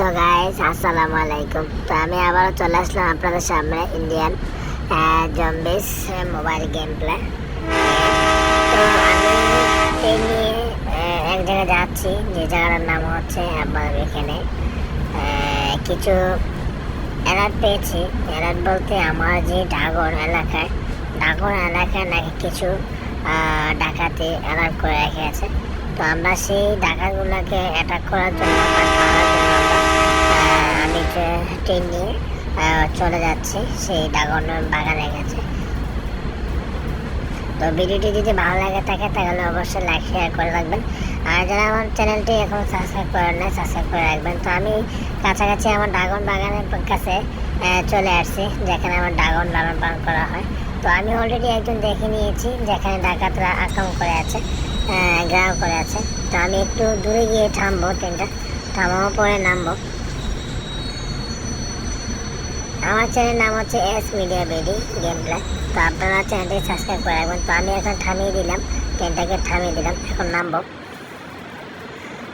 তো গাইস আসসালামু আলাইকুম। তো আমি আবারও চলে আসলাম আপনাদের সামনে Indian zombies mobile game play তো আমি নিয়ে এক জায়গায় যাচ্ছি, যে জায়গাটার নাম হচ্ছে আবার এখানে। কিছু অ্যালার্ট পেয়েছি। অ্যালার্ট বলতে আমার যে ডাগর এলাকায় ডাগর এলাকায় নাকি কিছু ডাকাতি অ্যালার্ট করে রেখে আছে। তো আমরা সেই ডাকাতগুলোকে অ্যাটাক করার জন্য বা মারার জন্য আমরা, আহ, আমি ট্রেন নিয়ে চলে যাচ্ছি, সেই ডাগর বাগানে গেছে। তো ভিডিওটি যদি ভালো লাগে থাকে, তাহলে অবশ্যই লাইক শেয়ার করে রাখবেন। আর যারা আমার চ্যানেলটি এখন সাবস্ক্রাইব করেন নাই সাবস্ক্রাইব করে রাখবেন। তো আমি কাছাকাছি আমার ড্রাগন বাগানের কাছে চলে আসছি, যেখানে আমার ড্রাগন লালন পালন করা হয়। তো আমি অলরেডি একজন দেখে নিয়েছি, যেখানে ডাকাতরা আক্রমণ করে আছে গ্রাম করে আছে। তো আমি একটু দূরে গিয়ে থামবো ট্রেনটা। থামানোর পরে নামবো। আমার চ্যানেলের নাম হচ্ছে এস মিডিয়া বেডি গেম প্লে তো আপনারা চ্যানেলটি সাবস্ক্রাইব করে রাখবেন। তো আমি এখন থামিয়ে দিলাম। ট্রেনটাকে থামিয়ে দিলাম। এখন নামবো।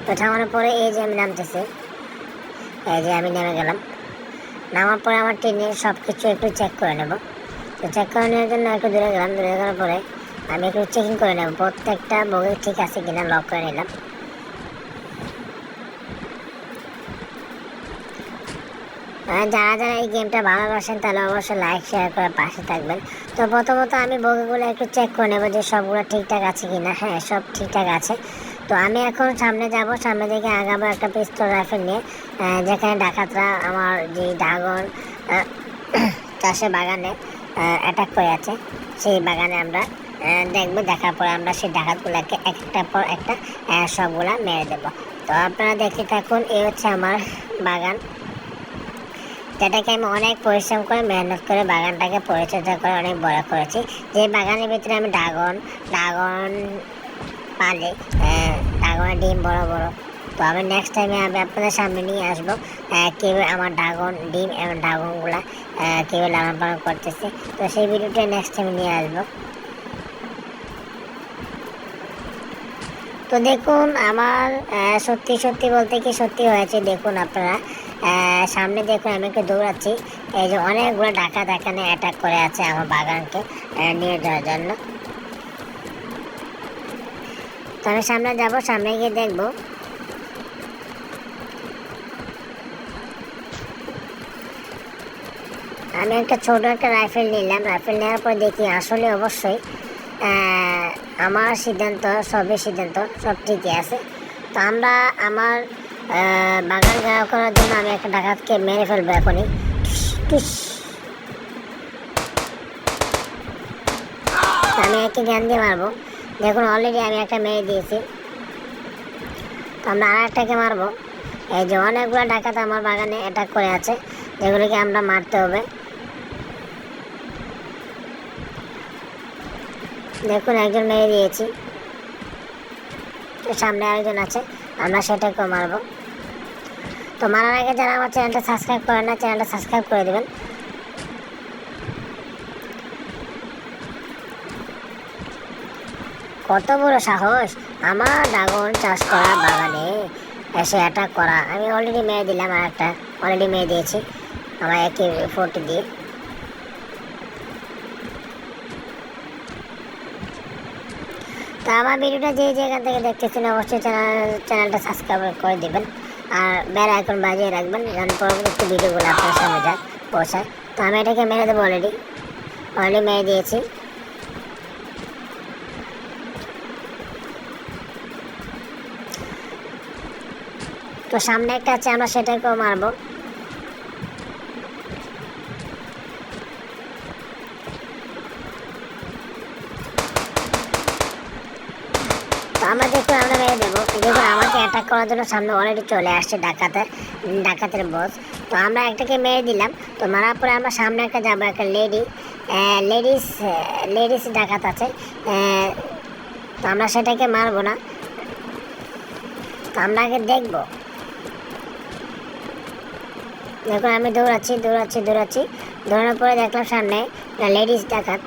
তো থামানোর পরে এই যে আমি নামতেছি। এই যে আমি নেমে গেলাম। নামার পরে আমার ট্রেনের সব কিছু একটু চেক করে নেব। তো চেক করে নেওয়ার জন্য একটু দূরে গেলাম। দূরে যাওয়ার পরে আমি একটু চেকিং করে নেব। প্রত্যেকটা বগি ঠিক আছে কিনা লক করে নিলাম। যারা যারা এই গেমটা ভালোবাসেন তাহলে অবশ্যই লাইক শেয়ার করে পাশে থাকবেন। তো প্রথমত আমি বগিগুলো একটু চেক করে নেব যে সবগুলো ঠিকঠাক আছে কিনা। হ্যাঁ সব ঠিকঠাক আছে। তো আমি এখন সামনে যাব, সামনে থেকে আগাবো একটা পিস্তল রাইফেল নিয়ে। যেখানে ডাকাতরা আমার যে ড্রাগন চাষে বাগানে অ্যাটাক করে আছে। সেই বাগানে আমরা দেখব, দেখার পরে আমরা সেই ডাকাতগুলোকে একটা পর একটা সবগুলা মেরে দেবো। তো আপনারা দেখতে থাকুন এই হচ্ছে আমার বাগান। যেটাকে আমি অনেক পরিশ্রম করে মেহনত করে বাগানটাকে পরিচর্যা করে অনেক বড় করেছি। যে বাগানের ভিতরে আমি ড্রাগন ড্রাগন পালে ড্রাগনের ডিম বড় বড়। তো আমি নেক্সট টাইমে আমি আপনাদের সামনে নিয়ে আসব আহ, কীভাবে আমার ড্রাগন ডিম এবং ড্রাগনগুলা আহ, কীভাবে লালন পালন করতেছে। তো সেই ভিডিওটা নেক্সট টাইমে নিয়ে আসব। তো দেখুন আমার সত্যি সত্যি বলতে কি সত্যি হয়েছে দেখুন আপনারা। সামনে দেখুন আমি একটু দৌড়াচ্ছি। এই যে অনেকগুলো ডাকাত এখানে অ্যাটাক করে আছে আমার বাগানকে নিয়ে যাওয়ার জন্য। তো আমি সামনে যাব, সামনে গিয়ে দেখব। আমি একটা ছোট একটা রাইফেল নিলাম। রাইফেল নেওয়ার পর দেখি আসলে অবশ্যই আমার সিদ্ধান্ত সবই সিদ্ধান্ত সব ঠিকই আছে। তো আমরা আমার বাগান ঘেরাও করার জন্য আমি একটা ডাকাতকে মেরে ফেলব এখনই। আমি একে জ্ঞান দিয়ে মারবো। দেখুন অলরেডি আমি একটা মেরে দিয়েছি। তো আমরা আর একটাকে মারবো। এই যে অনেকগুলো ডাকাত আমার বাগানে অ্যাটাক করে আছে, যেগুলোকে আমরা মারতে হবে। দেখুন, একজন মেরে দিয়েছি। সামনে আরেকজন আছে, আমরা সেটাকেও মারবো। তো মারার আগে যারা আমার চ্যানেলটা সাবস্ক্রাইব করেন না, চ্যানেলটা সাবস্ক্রাইব করে দেবেন। কত বড় সাহস! আমার ড্রাগন চাষ করা বাগানে এসে অ্যাটাক করা। আমি অলরেডি মেরে দিলাম আর একটা অলরেডি মেয়ে দিয়েছি। আমার একই ফোর্টি দিয়ে। তো আমার ভিডিওটা যে জায়গা থেকে দেখতেছেন, অবশ্যই চ্যানেল চ্যানেলটা সাবস্ক্রাইব করে দেবেন। আর বেল এখন বাজিয়ে রাখবেন কারণ পরবর্তী ভিডিওগুলো আপনার সামনে যাক পৌঁছায়। তো আমি এটাকে মেরে দেবো অলরেডি অলরেডি মেরে দিয়েছি। তো সামনে একটা আছে, আমরা সেটাকেও মারবো। আমরা দেখুন আমরা মেরে দেবো। দেখুন, আমাকে অ্যাটাক করার জন্য সামনে অলরেডি চলে আসছে ডাকাতে ডাকাতের বস তো আমরা একটাকে মেরে দিলাম। তো মারার পরে আমরা সামনে একটা যাব, একটা লেডি লেডিস লেডিস ডাকাত আছে। তো আমরা সেটাকে মারবো না। তো আমরা আগে দেখব। দেখুন, আমি দৌড়াচ্ছি দৌড়াচ্ছি দৌড়াচ্ছি। দৌড়ানোর পরে দেখলাম সামনে লেডিস ডাকাত।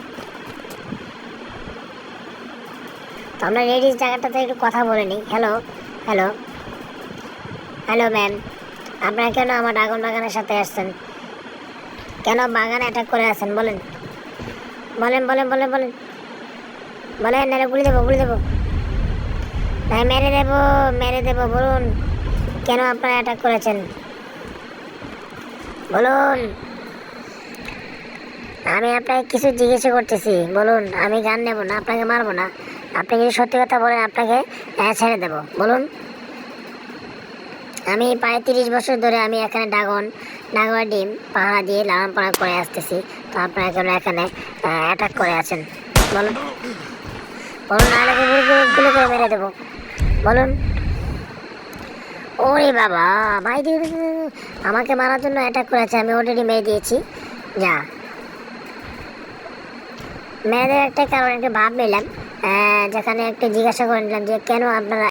তো আমরা লেডিস জায়গাটাতে একটু কথা বলে নিই। হ্যালো হ্যালো হ্যালো ম্যাম আপনারা কেন আমার ড্রাগন বাগানের সাথে আসছেন? কেন বাগানে অ্যাটাক করে আছেন? বলেন। বলেন বলেন বলেন বলেন। বলেন, নাহলে গুলি দেবো গুলি দেবো। ভাই মেরে দেবো মেরে দেবো, বলুন। কেন আপনারা অ্যাটাক করেছেন? বলুন। আমি আপনাকে কিছু জিজ্ঞাসা করতেছি, বলুন। আমি গান নেব না, আপনাকে মারবো না। আপনি যদি সত্যি কথা বলেন, আপনাকে ছেড়ে দেবো। বলুন। আমি প্রায় তিরিশ বছর ধরে আমি এখানে ড্রাগন ড্রাগনের ডিম, পাহারা দিয়ে লালন পালন করে আসতেছি। তো আপনারা কেন এখানে অ্যাটাক করে আছেন। বলুন। বলুনগুলো করে মেরে দেবো। বলুন। ওরে বাবা, ভাই, আমাকে মারার জন্য অ্যাটাক করেছে, আমি অলরেডি মেরে দিয়েছি। যা। মেয়েদের একটা কারণ একটা ভাব নিলাম যেখানে একটু জিজ্ঞাসা করে নিলাম যে কেন আপনারা